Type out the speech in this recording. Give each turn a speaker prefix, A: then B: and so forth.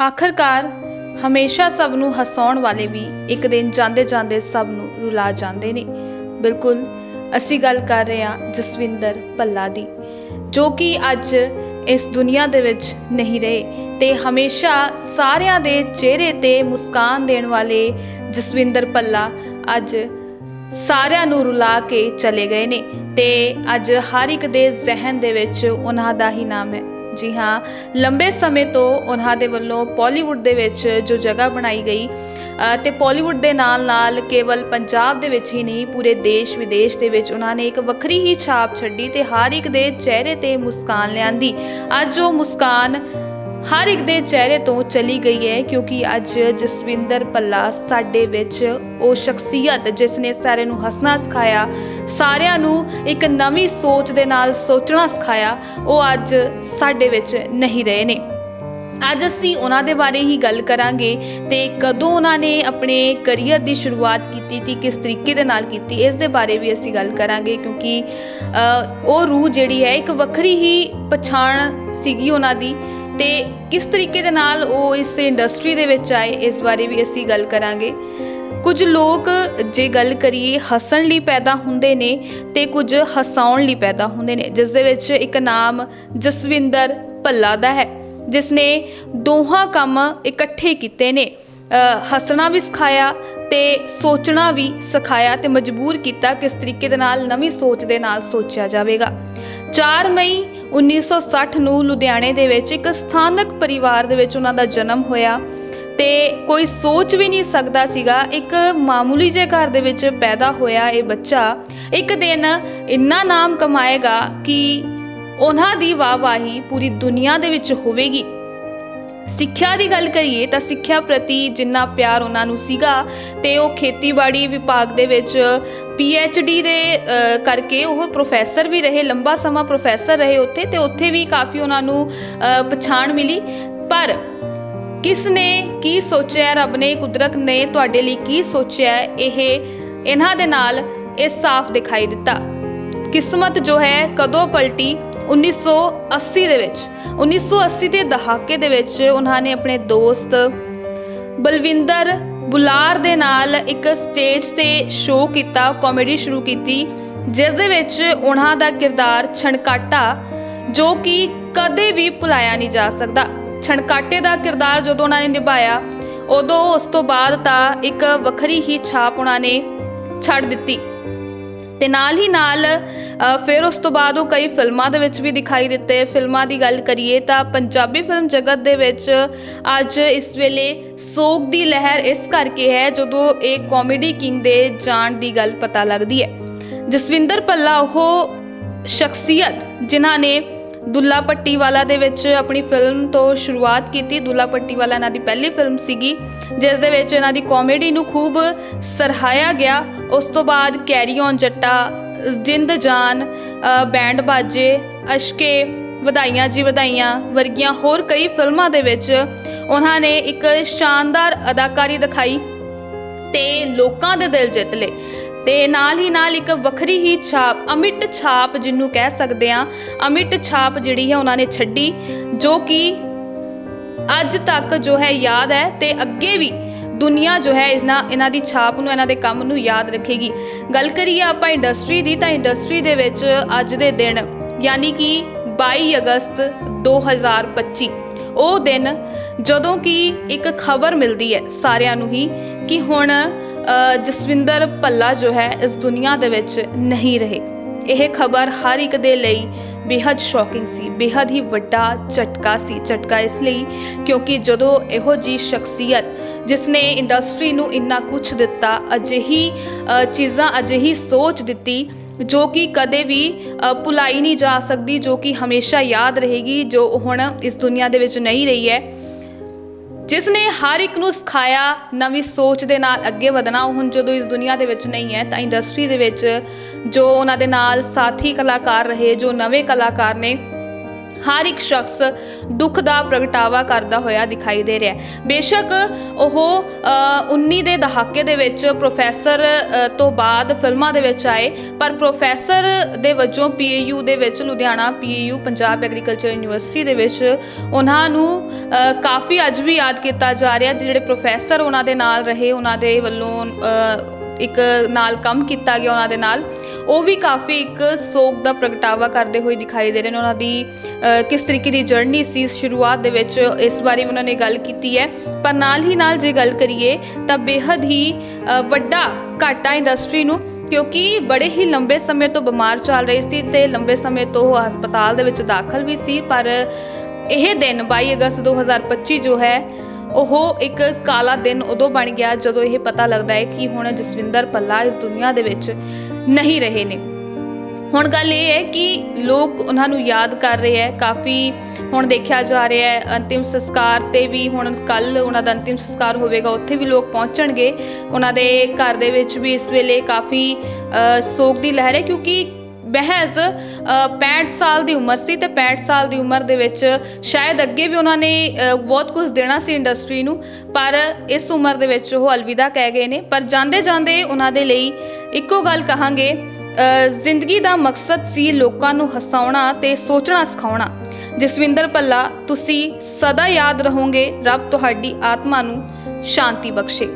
A: ਆਖਰਕਾਰ ਹਮੇਸ਼ਾ ਸਭ ਨੂੰ ਹਸਾਉਣ ਵਾਲੇ ਵੀ ਇੱਕ ਦਿਨ ਜਾਂਦੇ ਜਾਂਦੇ ਸਭ ਨੂੰ ਰੁਲਾ ਜਾਂਦੇ ਨੇ। ਬਿਲਕੁਲ, ਅਸੀਂ ਗੱਲ ਕਰ ਰਹੇ ਹਾਂ ਜਸਵਿੰਦਰ ਭੱਲਾ ਦੀ, ਜੋ ਕਿ ਅੱਜ ਇਸ ਦੁਨੀਆ ਦੇ ਵਿੱਚ ਨਹੀਂ ਰਹੇ ਤੇ ਹਮੇਸ਼ਾ ਸਾਰਿਆਂ ਦੇ ਚਿਹਰੇ ਤੇ ਮੁਸਕਾਨ ਦੇਣ ਵਾਲੇ ਜਸਵਿੰਦਰ ਭੱਲਾ ਅੱਜ ਸਾਰਿਆਂ ਨੂੰ ਰੁਲਾ ਕੇ ਚਲੇ ਗਏ ਨੇ ਤੇ ਅੱਜ ਹਰ ਇੱਕ ਦੇ ਜ਼ਿਹਨ ਦੇ ਵਿੱਚ ਉਹਨਾਂ ਦਾ ਹੀ ਨਾਮ ਹੈ। ਜੀ ਹਾਂ ਲੰਬੇ ਸਮੇਂ ਤੋਂ ਉਹਨਾਂ ਦੇ ਵੱਲੋਂ ਪਾਲੀਵੁੱਡ ਦੇ ਵਿੱਚ ਜੋ ਜਗ੍ਹਾ ਬਣਾਈ ਗਈ ਅ, ਤੇ ਪਾਲੀਵੁੱਡ ਦੇ ਨਾਲ-ਨਾਲ ਕੇਵਲ ਪੰਜਾਬ ਦੇ ਵਿੱਚ ਹੀ ਨਹੀਂ ਪੂਰੇ ਦੇਸ਼ ਵਿਦੇਸ਼ ਦੇ ਵਿੱਚ ਉਹਨਾਂ ਨੇ ਇੱਕ ਵੱਖਰੀ ਹੀ ਛਾਪ ਛੱਡੀ ਤੇ ਹਰ ਇੱਕ ਦੇ ਚਿਹਰੇ ਤੇ ਮੁਸਕਾਨ ਲਿਆਂਦੀ। ਅੱਜ ਉਹ ਮੁਸਕਾਨ ਹਰ ਇੱਕ ਦੇ ਚਿਹਰੇ ਤੋਂ ਚਲੀ ਗਈ ਹੈ ਕਿਉਂਕਿ ਅੱਜ ਜਸਵਿੰਦਰ ਪੱਲਾ ਸਾਡੇ ਵਿੱਚ ਉਹ ਸ਼ਖਸੀਅਤ ਜਿਸ ਨੇ ਸਾਰਿਆਂ ਨੂੰ ਹੱਸਣਾ ਸਿਖਾਇਆ, ਸਾਰਿਆਂ ਨੂੰ ਇੱਕ ਨਵੀਂ ਸੋਚ ਦੇ ਨਾਲ ਸੋਚਣਾ ਸਿਖਾਇਆ, ਉਹ ਅੱਜ ਸਾਡੇ ਵਿੱਚ ਨਹੀਂ ਰਹੇ ਨੇ। ਅੱਜ ਅਸੀਂ ਉਹਨਾਂ ਦੇ ਬਾਰੇ ਹੀ ਗੱਲ ਕਰਾਂਗੇ ਤੇ ਕਦੋਂ ਉਹਨਾਂ ਨੇ ਆਪਣੇ ਕੈਰੀਅਰ ਦੀ ਸ਼ੁਰੂਆਤ ਕੀਤੀ ਤੇ ਕਿਸ ਤਰੀਕੇ ਦੇ ਨਾਲ ਕੀਤੀ, ਇਸ ਦੇ ਬਾਰੇ ਵੀ ਅਸੀਂ ਗੱਲ ਕਰਾਂਗੇ ਕਿਉਂਕਿ ਉਹ ਰੂਹ ਜਿਹੜੀ ਹੈ ਇੱਕ ਵੱਖਰੀ ਹੀ ਪਛਾਣ ਸੀਗੀ ਉਹਨਾਂ ਦੀ। ਤੇ ਕਿਸ ਤਰੀਕੇ ਦੇ ਨਾਲ ਉਹ ਇਸ ਇੰਡਸਟਰੀ ਦੇ ਵਿੱਚ ਆਏ, ਇਸ ਬਾਰੇ ਵੀ ਅਸੀਂ ਗੱਲ ਕਰਾਂਗੇ। ਕੁਝ ਲੋਕ ਜੇ ਗੱਲ ਕਰੀਏ, ਹੱਸਣ ਲਈ ਪੈਦਾ ਹੁੰਦੇ ਨੇ ਤੇ ਕੁਝ ਹਸਾਉਣ ਲਈ ਪੈਦਾ ਹੁੰਦੇ ਨੇ। ਜਿਸ ਦੇ ਵਿੱਚ ਇੱਕ ਨਾਮ ਜਸਵਿੰਦਰ ਭੱਲਾ ਦਾ ਹੈ, ਜਿਸ ਨੇ ਦੋਹਾਂ ਕੰਮ ਇਕੱਠੇ ਕੀਤੇ ਨੇ। ਹੱਸਣਾ ਵੀ ਸਿਖਾਇਆ ਤੇ ਸੋਚਣਾ ਵੀ ਸਿਖਾਇਆ ਤੇ ਮਜਬੂਰ ਕੀਤਾ ਕਿਸ ਤਰੀਕੇ ਦੇ ਨਾਲ, ਨਵੀਂ ਸੋਚ ਦੇ ਨਾਲ ਸੋਚਿਆ ਜਾਵੇਗਾ। 4 ਮਈ 1960 ਨੂੰ ਲੁਧਿਆਣੇ ਦੇ ਵਿੱਚ ਇੱਕ ਸਥਾਨਕ ਪਰਿਵਾਰ ਦੇ ਵਿੱਚ ਉਹਨਾਂ ਦਾ ਜਨਮ ਹੋਇਆ ਤੇ ਕੋਈ ਸੋਚ ਵੀ ਨਹੀਂ ਸਕਦਾ ਸੀਗਾ, ਇੱਕ ਮਾਮੂਲੀ ਜਿਹੇ ਘਰ ਦੇ ਵਿੱਚ ਪੈਦਾ ਹੋਇਆ ਇਹ ਬੱਚਾ। ਇੱਕ ਦਿਨ ਇੰਨਾ ਨਾਮ ਕਮਾਏਗਾ ਕਿ ਉਹਨਾਂ ਦੀ ਵਾਹਵਾਹੀ ਪੂਰੀ ਦੁਨੀਆ ਦੇ ਵਿੱਚ ਹੋਵੇਗੀ। ਸਿੱਖਿਆ ਦੀ ਗੱਲ ਕਰੀਏ ਤਾਂ ਸਿੱਖਿਆ ਪ੍ਰਤੀ ਜਿੰਨਾ ਪਿਆਰ ਉਹਨਾਂ ਨੂੰ ਸੀਗਾ ਤੇ ਉਹ ਖੇਤੀਬਾੜੀ ਵਿਭਾਗ ਦੇ ਵਿੱਚ ਡੀ ਦੇ ਕਰਕੇ ਉਹ ਪ੍ਰੋਫੈਸਰ ਵੀ ਰਹੇ, ਲੰਬਾ ਸਮਾਂ ਪ੍ਰੋਫੈਸਰ ਰਹੇ ਉੱਥੇ ਤੇ ਉੱਥੇ ਵੀ ਕਾਫੀ ਉਹਨਾਂ ਨੂੰ ਪਛਾਣ ਮਿਲੀ। ਪਰ ਕਿਸ ਨੇ ਕੀ ਸੋਚਿਆ, ਰੱਬ ਨੇ, ਕੁਦਰਤ ਨੇ ਤੁਹਾਡੇ ਲਈ ਕੀ ਸੋਚਿਆ, ਇਹ ਇਹਨਾਂ ਦੇ ਨਾਲ ਇਹ ਸਾਫ਼ ਦਿਖਾਈ ਦਿੱਤਾ। ਕਿਸਮਤ ਜੋ ਹੈ ਕਦੋਂ ਪਲਟੀ 1980 ਦੇ ਵਿੱਚ 1980 ਦੇ ਦਹਾਕੇ ਦੇ ਵਿੱਚ ਉਹਨਾਂ ਨੇ ਆਪਣੇ ਦੋਸਤ ਬਲਵਿੰਦਰ ਬੁਲਾਰ ਦੇ ਨਾਲ ਇੱਕ ਸਟੇਜ ਤੇ ਸ਼ੋਅ ਕੀਤਾ, ਕਾਮੇਡੀ ਸ਼ੁਰੂ ਕੀਤੀ, ਜਿਸ ਦੇ ਵਿੱਚ ਉਹਨਾਂ ਦਾ ਕਿਰਦਾਰ ਛਣਕਾਟਾ, ਜੋ ਕਿ ਕਦੇ ਵੀ ਭੁਲਾਇਆ ਨਹੀਂ ਜਾ ਸਕਦਾ। ਛਣਕਾਟੇ ਦਾ ਕਿਰਦਾਰ ਜਦੋਂ ਉਹਨਾਂ ਨੇ ਨਿਭਾਇਆ, ਉਦੋਂ ਉਸ ਤੋਂ ਬਾਅਦ ਤਾਂ ਇੱਕ ਵੱਖਰੀ ਹੀ ਛਾਪ ਉਹਨਾਂ ਨੇ ਛੱਡ ਦਿੱਤੀ। ਤੇ ਨਾਲ ਹੀ ਨਾਲ ਫਿਰ ਉਸ ਤੋਂ ਬਾਅਦ ਉਹ ਕਈ ਫਿਲਮਾਂ ਦੇ ਵਿੱਚ ਵੀ ਦਿਖਾਈ ਦਿੱਤੇ। ਫਿਲਮਾਂ ਦੀ ਗੱਲ ਕਰੀਏ ਤਾਂ ਪੰਜਾਬੀ ਫਿਲਮ ਜਗਤ ਦੇ ਵਿੱਚ ਅੱਜ ਇਸ ਵੇਲੇ ਸੋਗ ਦੀ ਲਹਿਰ ਇਸ ਕਰਕੇ ਹੈ ਜਦੋਂ ਇਹ ਕਾਮੇਡੀ ਕਿੰਗ ਦੇ ਜਾਣ ਦੀ ਗੱਲ ਪਤਾ ਲੱਗਦੀ ਹੈ। ਜਸਵਿੰਦਰ ਪੱਲਾ ਉਹ ਸ਼ਖਸੀਅਤ ਜਿਨ੍ਹਾਂ ਨੇ ਦੁੱਲਾ ਪੱਟੀਵਾਲਾ ਦੇ ਵਿੱਚ ਆਪਣੀ ਫਿਲਮ ਤੋਂ ਸ਼ੁਰੂਆਤ ਕੀਤੀ। ਦੁੱਲਾ ਪੱਟੀ ਵਾਲਾ ਇਹਨਾਂ ਦੀ ਪਹਿਲੀ ਫਿਲਮ ਸੀਗੀ ਜਿਸ ਦੇ ਵਿੱਚ ਇਹਨਾਂ ਦੀ ਕਾਮੇਡੀ ਨੂੰ ਖੂਬ ਸਰਹਾਇਆ ਗਿਆ। ਉਸ ਤੋਂ ਬਾਅਦ ਕੈਰੀ ਔਨ ਜੱਟਾ ਜਿੰਦ ਜਾਨ ਅ, ਬੈਂਡ ਬਾਜੇ ਅਸ਼ਕੇ ਵਧਾਈਆਂ ਜੀ ਵਧਾਈਆਂ ਵਰਗੀਆਂ ਹੋਰ ਕਈ ਫਿਲਮਾਂ ਦੇ ਵਿੱਚ ਉਹਨਾਂ ਨੇ ਇੱਕ ਸ਼ਾਨਦਾਰ ਅਦਾਕਾਰੀ ਦਿਖਾਈ ਤੇ ਲੋਕਾਂ ਦੇ ਦਿਲ ਜਿੱਤ ਲਏ। ਤੇ ਨਾਲ ਹੀ ਨਾਲ ਇੱਕ ਵੱਖਰੀ ਹੀ ਛਾਪ, ਅਮਿਟ ਛਾਪ ਜਿਹਨੂੰ ਕਹਿ ਸਕਦੇ ਆ ਅਮਿਟ ਛਾਪ ਜਿਹੜੀ ਹੈ ਉਹਨਾਂ ਨੇ ਛੱਡੀ, ਜੋ ਕਿ ਅੱਜ ਤੱਕ ਜੋ ਹੈ ਯਾਦ ਹੈ ਤੇ ਅੱਗੇ ਵੀ ਦੁਨੀਆ ਜੋ ਹੈ ਇਸਨਾ ਇਹਨਾਂ ਦੀ ਛਾਪ ਨੂੰ, ਇਹਨਾਂ ਦੇ ਕੰਮ ਨੂੰ ਯਾਦ ਰੱਖੇਗੀ। ਗੱਲ ਕਰੀਏ ਆਪਾਂ ਇੰਡਸਟਰੀ ਦੀ ਤਾਂ ਇੰਡਸਟਰੀ ਦੇ ਵਿੱਚ ਅੱਜ ਦੇ ਦਿਨ ਯਾਨੀ ਕਿ 22 ਅਗਸਤ 2025 ਉਹ ਦਿਨ ਜਦੋਂ ਕਿ ਇੱਕ ਖਬਰ ਮਿਲਦੀ ਹੈ ਸਾਰਿਆਂ ਨੂੰ ਹੀ ਕਿ ਹੁਣ ਜਸਵਿੰਦਰ ਭੱਲਾ ਜੋ ਹੈ ਇਸ ਦੁਨੀਆ ਦੇ ਵਿੱਚ ਨਹੀਂ ਰਹੇ। ਇਹ ਖਬਰ ਹਰ ਇੱਕ ਦੇ ਲਈ ਬੇਹੱਦ ਸ਼ੌਕਿੰਗ ਸੀ, ਬੇਹੱਦ ਹੀ ਵੱਡਾ ਝਟਕਾ ਸੀ, ਝਟਕਾ ਇਸ ਲਈ ਕਿਉਂਕਿ ਜਦੋਂ ਇਹੋ ਜੀ ਸ਼ਖਸੀਅਤ ਜਿਸ ਨੇ ਇੰਡਸਟਰੀ ਨੂੰ ਇੰਨਾ ਕੁਝ ਦਿੱਤਾ, ਅਜਿਹੀ ਚੀਜ਼ਾਂ ਅਜਿਹੀ ਸੋਚ ਦਿੱਤੀ, ਜੋ ਕਿ ਕਦੇ ਵੀ ਭੁਲਾਈ ਨਹੀਂ ਜਾ ਸਕਦੀ, ਜੋ ਕਿ ਹਮੇਸ਼ਾ ਯਾਦ ਰਹੇਗੀ, ਜੋ ਹੁਣ ਇਸ ਦੁਨੀਆ ਦੇ ਵਿੱਚ ਨਹੀਂ ਰਹੀ ਹੈ ਜਿਸ ਨੇ ਹਰ ਇੱਕ ਨੂੰ ਸਿਖਾਇਆ ਨਵੀਂ ਸੋਚ ਦੇ ਨਾਲ ਅੱਗੇ ਵਧਣਾ, ਉਹ ਹੁਣ ਜਦੋਂ ਇਸ ਦੁਨੀਆ ਦੇ ਵਿੱਚ ਨਹੀਂ ਹੈ, ਤਾਂ ਇੰਡਸਟਰੀ ਦੇ ਵਿੱਚ ਜੋ ਉਹਨਾਂ ਦੇ ਨਾਲ ਸਾਥੀ ਕਲਾਕਾਰ ਰਹੇ, ਜੋ ਨਵੇਂ ਕਲਾਕਾਰ ਨੇ ਹਰ ਇੱਕ ਸ਼ਖਸ ਦੁੱਖ ਦਾ ਪ੍ਰਗਟਾਵਾ ਕਰਦਾ ਹੋਇਆ ਦਿਖਾਈ ਦੇ ਰਿਹਾ ਹੈ। ਬੇਸ਼ੱਕ ਉਹ ਅ, 19 ਦੇ ਦਹਾਕੇ ਦੇ ਵਿੱਚ ਪ੍ਰੋਫੈਸਰ ਤੋਂ ਬਾਅਦ ਫਿਲਮਾਂ ਦੇ ਵਿੱਚ ਆਏ ਪਰ ਪ੍ਰੋਫੈਸਰ ਦੇ ਵਜੋਂ ਪੀਏਯੂ ਦੇ ਵਿੱਚ Ludhiana PAU Punjab agriculture university ਦੇ ਵਿੱਚ ਉਹਨਾਂ ਨੂੰ ਕਾਫੀ ਅੱਜ ਵੀ ਯਾਦ ਕੀਤਾ ਜਾ ਰਿਹਾ ਜਿਹੜੇ ਪ੍ਰੋਫੈਸਰ ਉਹਨਾਂ ਦੇ ਨਾਲ ਰਹੇ ਉਹਨਾਂ ਦੇ ਵੱਲੋਂ ਇੱਕ ਨਾਲ ਕੰਮ ਕੀਤਾ ਗਿਆ ਉਹਨਾਂ ਦੇ ਨਾਲ। ਉਹ ਵੀ ਕਾਫੀ ਇੱਕ ਸੋਗ ਦਾ ਪ੍ਰਗਟਾਵਾ ਕਰਦੇ ਹੋਏ ਦਿਖਾਈ ਦੇ ਰਹੇ ਨੇ। ਉਹਨਾਂ ਦੀ ਕਿਸ ਤਰੀਕੇ ਦੀ ਜਰਨੀ ਸੀ ਸ਼ੁਰੂਆਤ ਦੇ ਵਿੱਚ ਇਸ ਬਾਰੇ ਵੀ ਉਹਨਾਂ ਨੇ ਗੱਲ ਕੀਤੀ ਹੈ। ਪਰ ਨਾਲ ਹੀ ਨਾਲ ਜੇ ਗੱਲ ਕਰੀਏ ਤਾਂ ਬੇहद ਹੀ ਅ, ਵੱਡਾ ਘਾਟਾ ਇੰਡਸਟਰੀ ਨੂੰ ਕਿਉਂਕਿ ਬੜੇ ਹੀ ਲੰਬੇ ਸਮੇਂ ਤੋਂ ਬਿਮਾਰ ਚੱਲ ਰਹੀ ਸੀ ਤੇ ਲੰਬੇ ਸਮੇਂ ਤੋਂ ਉਹ ਹਸਪਤਾਲ ਦੇ ਵਿੱਚ ਦਾਖਲ ਵੀ ਸੀ। ਪਰ ਇਹ ਦਿਨ 22 ਅਗਸਤ 2025 ਜੋ ਹੈ ਉਹ ਇੱਕ ਕਾਲਾ ਦਿਨ ਉਦੋਂ ਬਣ ਗਿਆ ਜਦੋਂ ਇਹ ਪਤਾ ਲੱਗਦਾ ਹੈ ਕਿ ਹੁਣ ਜਸਵਿੰਦਰ ਪੱਲਾ ਇਸ ਦੁਨੀਆ ਦੇ ਵਿੱਚ ਨਹੀਂ ਰਹੇ ਨੇ। ਹੁਣ ਗੱਲ ਇਹ ਹੈ ਕਿ ਲੋਕ ਉਹਨਾਂ ਨੂੰ ਯਾਦ ਕਰ ਰਹੇ ਹੈ। ਕਾਫੀ ਹੁਣ ਦੇਖਿਆ ਜਾ ਰਿਹਾ ਹੈ। ਅੰਤਿਮ ਸੰਸਕਾਰ ਤੇ ਵੀ ਹੁਣ ਕੱਲ ਉਹਨਾਂ ਦਾ ਅੰਤਿਮ ਸੰਸਕਾਰ ਹੋਵੇਗਾ। ਉੱਥੇ ਵੀ ਲੋਕ ਪਹੁੰਚਣਗੇ। ਉਹਨਾਂ ਦੇ ਘਰ ਦੇ ਵਿੱਚ ਵੀ ਇਸ ਵੇਲੇ ਕਾਫੀ ਸੋਗ ਦੀ ਲਹਿਰ ਹੈ ਕਿਉਂਕਿ ਮਹਿਜ਼ ਅ, 65 ਸਾਲ ਦੀ ਉਮਰ ਸੀ ਤੇ 65 ਸਾਲ ਦੀ ਉਮਰ ਦੇ ਵਿੱਚ ਸ਼ਾਇਦ ਅੱਗੇ ਵੀ ਉਹਨਾਂ ਨੇ ਬਹੁਤ ਕੁਝ ਦੇਣਾ ਸੀ ਇੰਡਸਟਰੀ ਨੂੰ। ਪਰ ਇਸ ਉਮਰ ਦੇ ਵਿੱਚ ਉਹ ਅਲਵਿਦਾ ਕਹਿ ਗਏ ਨੇ। ਪਰ ਜਾਂਦੇ ਜਾਂਦੇ ਉਹਨਾਂ ਦੇ ਲਈ ਇੱਕੋ ਗੱਲ ਕਹਾਂਗੇ ਅ, ਜ਼ਿੰਦਗੀ ਦਾ ਮਕਸਦ ਸੀ ਲੋਕਾਂ ਨੂੰ ਹਸਾਉਣਾ ਤੇ ਸੋਚਣਾ ਸਿਖਾਉਣਾ। ਜਸਵਿੰਦਰ ਭੱਲਾ ਤੁਸੀਂ ਸਦਾ ਯਾਦ ਰਹੋਗੇ ਰੱਬ ਤੁਹਾਡੀ ਆਤਮਾ ਨੂੰ ਸ਼ਾਂਤੀ ਬਖਸ਼ੇ।